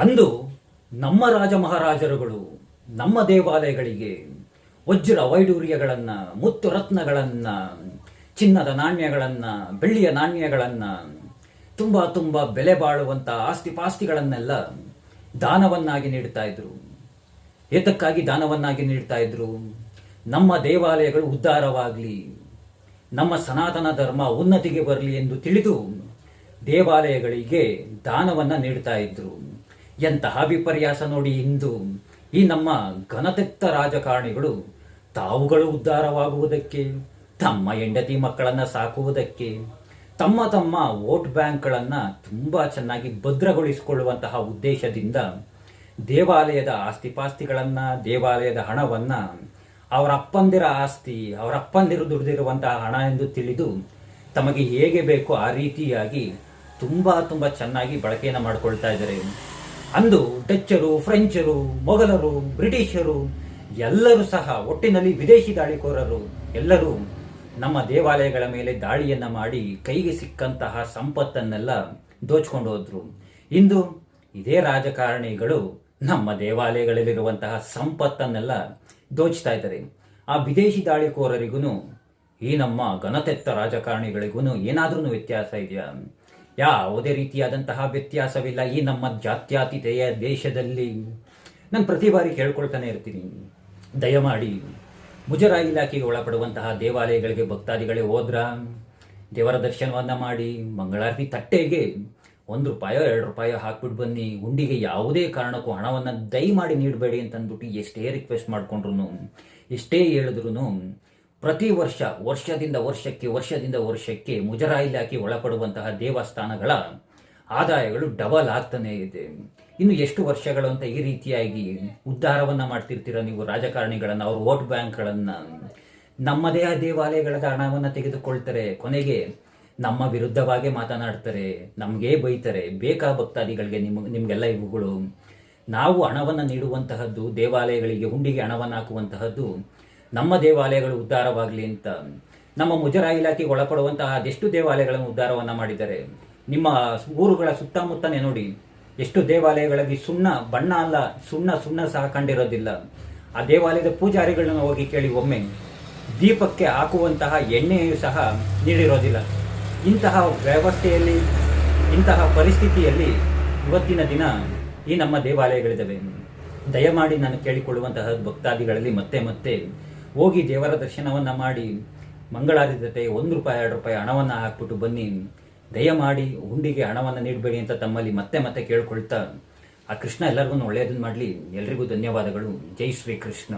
ಅಂದು ನಮ್ಮ ರಾಜ ಮಹಾರಾಜರುಗಳು ನಮ್ಮ ದೇವಾಲಯಗಳಿಗೆ ವಜ್ರ ವೈಡೂರ್ಯಗಳನ್ನು, ಮುತ್ತು ರತ್ನಗಳನ್ನು, ಚಿನ್ನದ ನಾಣ್ಯಗಳನ್ನು, ಬೆಳ್ಳಿಯ ನಾಣ್ಯಗಳನ್ನು, ತುಂಬಾ ತುಂಬಾ ಬೆಲೆ ಬಾಳುವಂಥ ಆಸ್ತಿ ಪಾಸ್ತಿಗಳನ್ನೆಲ್ಲ ದಾನವನ್ನಾಗಿ ನೀಡ್ತಾ ಇದ್ರು. ಏತಕ್ಕಾಗಿ ದಾನವನ್ನಾಗಿ ನೀಡ್ತಾ ಇದ್ರು? ನಮ್ಮ ದೇವಾಲಯಗಳು ಉದ್ಧಾರವಾಗಲಿ, ನಮ್ಮ ಸನಾತನ ಧರ್ಮ ಉನ್ನತಿಗೆ ಬರಲಿ ಎಂದು ತಿಳಿದು ದೇವಾಲಯಗಳಿಗೆ ದಾನವನ್ನು ನೀಡ್ತಾ ಇದ್ರು. ಎಂತಹ ವಿಪರ್ಯಾಸ ನೋಡಿ ಇಂದು ಈ ನಮ್ಮ ಘನತೆತ್ತ ರಾಜಕಾರಣಿಗಳು ತಾವುಗಳು ಉದ್ಧಾರವಾಗುವುದಕ್ಕೆ, ತಮ್ಮ ಹೆಂಡತಿ ಮಕ್ಕಳನ್ನು ಸಾಕುವುದಕ್ಕೆ, ತಮ್ಮ ತಮ್ಮ ವೋಟ್ ಬ್ಯಾಂಕ್ಗಳನ್ನು ತುಂಬಾ ಚೆನ್ನಾಗಿ ಭದ್ರಗೊಳಿಸಿಕೊಳ್ಳುವಂತಹ ಉದ್ದೇಶದಿಂದ ದೇವಾಲಯದ ಆಸ್ತಿಪಾಸ್ತಿಗಳನ್ನು, ದೇವಾಲಯದ ಹಣವನ್ನ, ಅವರ ಅಪ್ಪಂದಿರ ಆಸ್ತಿ, ಅವರ ಅಪ್ಪಂದಿರು ದುಡಿದಿರುವಂತಹ ಹಣ ಎಂದು ತಿಳಿದು ತಮಗೆ ಹೇಗೆ ಬೇಕೋ ಆ ರೀತಿಯಾಗಿ ತುಂಬಾ ತುಂಬಾ ಚೆನ್ನಾಗಿ ಬಳಕೆಯನ್ನು ಮಾಡಿಕೊಳ್ತಾ ಇದ್ದಾರೆ. ಅಂದು ಡಚ್ಚರು, ಫ್ರೆಂಚರು, ಮೊಘಲರು, ಬ್ರಿಟಿಷರು, ಎಲ್ಲರೂ ಸಹ ಒಟ್ಟಿನಲ್ಲಿ ವಿದೇಶಿ ದಾಳಿಕೋರರು. ಎಲ್ಲರೂ ನಮ್ಮ ದೇವಾಲಯಗಳ ಮೇಲೆ ದಾಳಿಯನ್ನ ಮಾಡಿ ಕೈಗೆ ಸಿಕ್ಕಂತಹ ಸಂಪತ್ತನ್ನೆಲ್ಲ ದೋಚ್ಕೊಂಡು ಹೋದ್ರು ಇಂದು ಇದೇ ರಾಜಕಾರಣಿಗಳು ನಮ್ಮ ದೇವಾಲಯಗಳಲ್ಲಿರುವಂತಹ ಸಂಪತ್ತನ್ನೆಲ್ಲ ದೋಚ್ತಾ ಇದ್ದಾರೆ. ಆ ವಿದೇಶಿ ದಾಳಿಕೋರರಿಗೂ ಈ ನಮ್ಮ ಘನತೆತ್ತ ರಾಜಕಾರಣಿಗಳಿಗೂ ಏನಾದ್ರೂ ವ್ಯತ್ಯಾಸ ಇದೆಯಾ? ಯಾವುದೇ ರೀತಿಯಾದಂತಹ ವ್ಯತ್ಯಾಸವಿಲ್ಲ. ಈ ನಮ್ಮ ಜಾತ್ಯಾತೀತೆಯ ದೇಶದಲ್ಲಿ ನಾನು ಪ್ರತಿ ಬಾರಿ ಕೇಳ್ಕೊಳ್ತಾನೆ ಇರ್ತೀನಿ. ದಯಮಾಡಿ ಮುಜರಾಯಿ ಇಲಾಖೆಗೆ ಒಳಪಡುವಂತಹ ದೇವಾಲಯಗಳಿಗೆ ಭಕ್ತಾದಿಗಳೇ ಹೋದ್ರ, ದೇವರ ದರ್ಶನವನ್ನು ಮಾಡಿ, ಮಂಗಳಾರತಿ ತಟ್ಟೆಗೆ ಒಂದು ರೂಪಾಯೋ ಎರಡು ರೂಪಾಯೋ ಹಾಕ್ಬಿಟ್ಟು ಬನ್ನಿ. ಉಂಡಿಗೆ ಯಾವುದೇ ಕಾರಣಕ್ಕೂ ಹಣವನ್ನು ದಯಮಾಡಿ ನೀಡಬೇಡಿ ಅಂತಂದ್ಬಿಟ್ಟು ಎಷ್ಟೇ ರಿಕ್ವೆಸ್ಟ್ ಮಾಡಿಕೊಂಡ್ರು ಎಷ್ಟೇ ಹೇಳಿದ್ರು ಪ್ರತಿ ವರ್ಷ, ವರ್ಷದಿಂದ ವರ್ಷಕ್ಕೆ ವರ್ಷದಿಂದ ವರ್ಷಕ್ಕೆ ಮುಜರಾಯಿ ಇಲಾಖೆ ಒಳಪಡುವಂತಹ ದೇವಸ್ಥಾನಗಳ ಆದಾಯಗಳು ಡಬಲ್ ಆಗ್ತಾನೆ ಇದೆ. ಇನ್ನು ಎಷ್ಟು ವರ್ಷಗಳು ಅಂತ ಈ ರೀತಿಯಾಗಿ ಉದ್ಧಾರವನ್ನ ಮಾಡ್ತಿರ್ತೀರ ನೀವು ರಾಜಕಾರಣಿಗಳನ್ನ, ಅವ್ರ ವೋಟ್ ಬ್ಯಾಂಕ್ಗಳನ್ನ? ನಮ್ಮದೇ ದೇವಾಲಯಗಳ ಹಣವನ್ನ ತೆಗೆದುಕೊಳ್ತಾರೆ. ಕೊನೆಗೆ ನಮ್ಮ ವಿರುದ್ಧವಾಗೇ ಮಾತನಾಡ್ತಾರೆ, ನಮಗೇ ಬೈತಾರೆ, ಬೇಕಾ ಭಕ್ತಾದಿಗಳಿಗೆ ನಿಮ್, ನಿಮ್ಗೆಲ್ಲ ಇವುಗಳು? ನಾವು ಹಣವನ್ನು ನೀಡುವಂತಹದ್ದು, ದೇವಾಲಯಗಳಿಗೆ, ಹುಂಡಿಗೆ ಹಣವನ್ನು ಹಾಕುವಂತಹದ್ದು ನಮ್ಮ ದೇವಾಲಯಗಳು ಉದ್ಧಾರವಾಗಲಿ ಅಂತ. ನಮ್ಮ ಮುಜರಾಯಿ ಇಲಾಖೆಗೆ ಒಳಪಡುವಂತಹ ಅದೆಷ್ಟು ದೇವಾಲಯಗಳನ್ನು ಉದ್ಧಾರವನ್ನು ಮಾಡಿದ್ದಾರೆ. ನಿಮ್ಮ ಊರುಗಳ ಸುತ್ತಮುತ್ತನೇ ನೋಡಿ, ಎಷ್ಟು ದೇವಾಲಯಗಳಲ್ಲಿ ಸುಣ್ಣ, ಬಣ್ಣ ಅಲ್ಲ, ಸುಣ್ಣ ಸುಣ್ಣ ಸಹ ಕಂಡಿರೋದಿಲ್ಲ. ಆ ದೇವಾಲಯದ ಪೂಜಾರಿಗಳನ್ನು ಹೋಗಿ ಕೇಳಿ ಒಮ್ಮೆ, ದೀಪಕ್ಕೆ ಹಾಕುವಂತಹ ಎಣ್ಣೆಯೂ ಸಹ ನೀಡಿರೋದಿಲ್ಲ. ಇಂತಹ ವ್ಯವಸ್ಥೆಯಲ್ಲಿ, ಇಂತಹ ಪರಿಸ್ಥಿತಿಯಲ್ಲಿ ಇವತ್ತಿನ ದಿನ ಈ ನಮ್ಮ ದೇವಾಲಯಗಳಿದ್ದಾವೆ. ದಯಮಾಡಿ ನಾನು ಕೇಳಿಕೊಳ್ಳುವಂತಹ ಭಕ್ತಾದಿಗಳಲ್ಲಿ ಮತ್ತೆ ಮತ್ತೆ ಹೋಗಿ ದೇವರ ದರ್ಶನವನ್ನು ಮಾಡಿ ಮಂಗಳಾರತಿ ಜೊತೆ ಒಂದು ರೂಪಾಯಿ, ಎರಡು ರೂಪಾಯಿ ಹಣವನ್ನು ಹಾಕ್ಬಿಟ್ಟು ಬನ್ನಿ. ದಯಮಾಡಿ ಹುಂಡಿಗೆ ಹಣವನ್ನು ನೀಡಬೇಡಿ ಅಂತ ತಮ್ಮಲ್ಲಿ ಮತ್ತೆ ಮತ್ತೆ ಕೇಳ್ಕೊಳ್ತಾ ಆ ಕೃಷ್ಣ ಎಲ್ಲರಿಗೂ ಒಳ್ಳೆಯದನ್ನು ಮಾಡಲಿ. ಎಲ್ರಿಗೂ ಧನ್ಯವಾದಗಳು. ಜೈ ಶ್ರೀ ಕೃಷ್ಣ